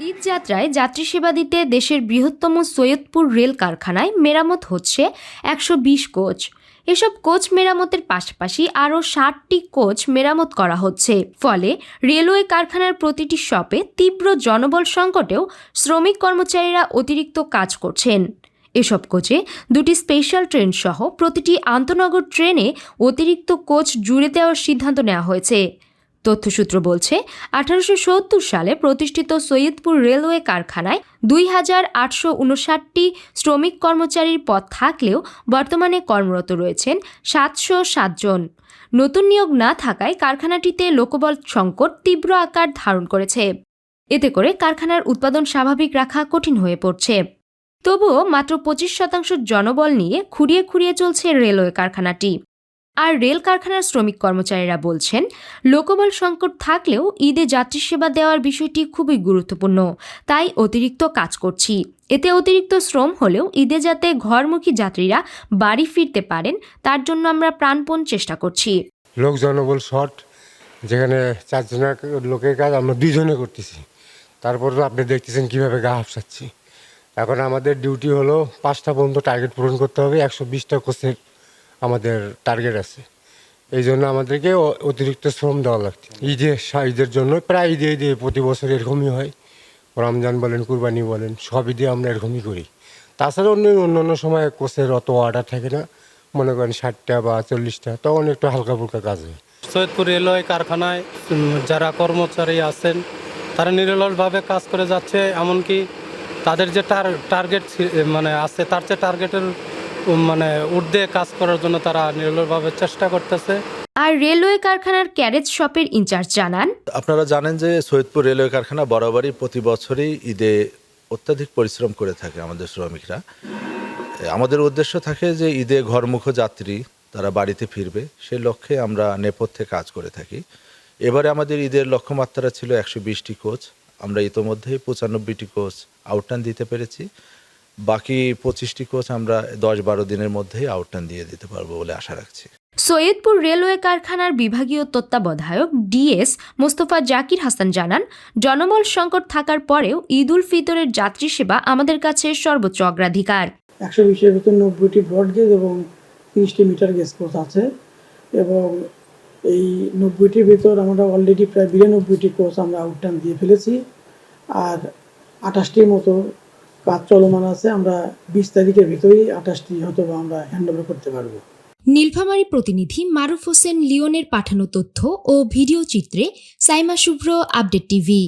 ঈদ যাত্রায় যাত্রী সেবা দিতে দেশের বৃহত্তম সৈয়দপুর রেল কারখানায় মেরামত হচ্ছে একশো বিশ কোচ। এসব কোচ মেরামতের পাশাপাশি আরও ষাটটি কোচ মেরামত করা হচ্ছে। ফলে রেলওয়ে কারখানার প্রতিটি শপে তীব্র জনবল সংকটেও শ্রমিক কর্মচারীরা অতিরিক্ত কাজ করছেন। এসব কোচে দুটি স্পেশাল ট্রেন সহ প্রতিটি আন্তনগর ট্রেনে অতিরিক্ত কোচ জুড়ে দেওয়ার সিদ্ধান্ত নেওয়া হয়েছে। তথ্যসূত্র বলছে, আঠারোশো সত্তর সালে প্রতিষ্ঠিত সৈয়দপুর রেলওয়ে কারখানায় দুই হাজার আটশো উনষাটটি শ্রমিক কর্মচারীর পদ থাকলেও বর্তমানে কর্মরত রয়েছেন সাতশো সাতজন নতুন নিয়োগ না থাকায় কারখানাটিতে লোকবল সংকট তীব্র আকার ধারণ করেছে। এতে করে কারখানার উৎপাদন স্বাভাবিক রাখা কঠিন হয়ে পড়ছে। তবুও মাত্র পঁচিশ শতাংশ জনবল নিয়ে খুঁড়িয়ে খুঁড়িয়ে চলছে রেলওয়ে কারখানাটি। আর রেল কারখানার শ্রমিক কর্মচারীরা বলছেন, লোকবল সংকট থাকলেও ঈদে যাত্রী সেবা দেওয়ার বিষয়টি খুবই গুরুত্বপূর্ণ। তাই অতিরিক্ত কাজ করছি। এতে অতিরিক্ত শ্রম হলেও ঈদে যাতে ঘরমুখী যাত্রীরা বাড়ি ফিরতে পারেন, তার জন্য আমরা প্রাণপণ চেষ্টা করছি। লোক জনবল শর্ট, যেখানে চারজনের লোকের কাজ আমরা দুইজনে করতেছি। তারপর আপনি দেখতেছেন কীভাবে গা হাফসাচ্ছি। এখন আমাদের ডিউটি হলো পাঁচটা পর্যন্ত টার্গেট পূরণ করতে হবে, একশো বিশটা কোচের আমাদের টার্গেট আছে। এই জন্য আমাদেরকে অতিরিক্ত শ্রম দেওয়া লাগছে। ঈদে ঈদের জন্য প্রায় ঈদে ঈদে প্রতি বছর এরকমই হয়। রমজান বলেন, কুরবানি বলেন, সব ঈদে আমরা এরকমই করি। তাছাড়া অন্য অন্য সময় কোচের অত অর্ডার থাকে না। মনে করেন ষাটটা বা চল্লিশটা তখন একটু হালকা ফুলকা কাজ হয়। সৈয়দপুর রেলওয়ে কারখানায় যারা কর্মচারী আছেন, তারা নিরলসভাবে কাজ করে যাচ্ছে। এমনকি তাদের যে টার টার্গেট মানে আছে, তার চেয়ে টার্গেটের মানে ঊর্ধ্বে কাজ করার জন্য তারা নিরলসভাবে চেষ্টা করতেছে। আর রেলওয়ে কারখানার ক্যারেজ শপের ইনচার্জ জানান আপনারা জানেন যে সৈয়দপুর রেলওয়ে কারখানা বরাবরই প্রতি বছরই ঈদে অত্যাধিক পরিশ্রম করে থাকে আমাদের শ্রমিকরা। আমাদের উদ্দেশ্য থাকে যে ঈদে ঘরমুখ যাত্রী তারা বাড়িতে ফিরবে সেই লক্ষ্যে আমরা নেপথ্যে কাজ করে থাকি। এবারে আমাদের ঈদের লক্ষ্যমাত্রা ছিল একশো বিশটি কোচ আমরা ইতোমধ্যেই পঁচানব্বইটি কোচ আউটটান দিতে পেরেছি। বাকি পঁচিশটি কোচ আমরা দশ বারো দিনের মধ্যেই আউটটান দিয়ে দিতে পারব বলে আশা রাখছি। সৈয়দপুর রেলওয়ে কারখানার বিভাগীয় তত্ত্বাবধায়ক ডিএস মোস্তফা জাকির হাসান জানান জনবল সংকট থাকার পরেও ঈদ উল ফিতরের যাত্রী সেবা আমাদের কাছে সর্বোচ্চ অগ্রাধিকার। একশো বিশের ভিতর নব্বইটি ব্রড গেজ এবং তিরিশটি মিটার গেজ কোচ আছে এবং এই নব্বইটির ভিতর আমরা অলরেডি প্রায় বিরানব্বইটি কোচ আমরা আউটটান দিয়ে ফেলেছি। আর আঠাশটির মতো কাজ চলমান আছে, আমরা বিশ তারিখের ভিতরেই আঠাশটি হয়তো আমরা হ্যান্ডওভার করতে পারব। নীলফামারী প্রতিনিধি মারুফ হোসেন লিওনের পাঠানো তথ্য ও ভিডিও চিত্রে সাইমা শুভ্র, আপডেট টিভি।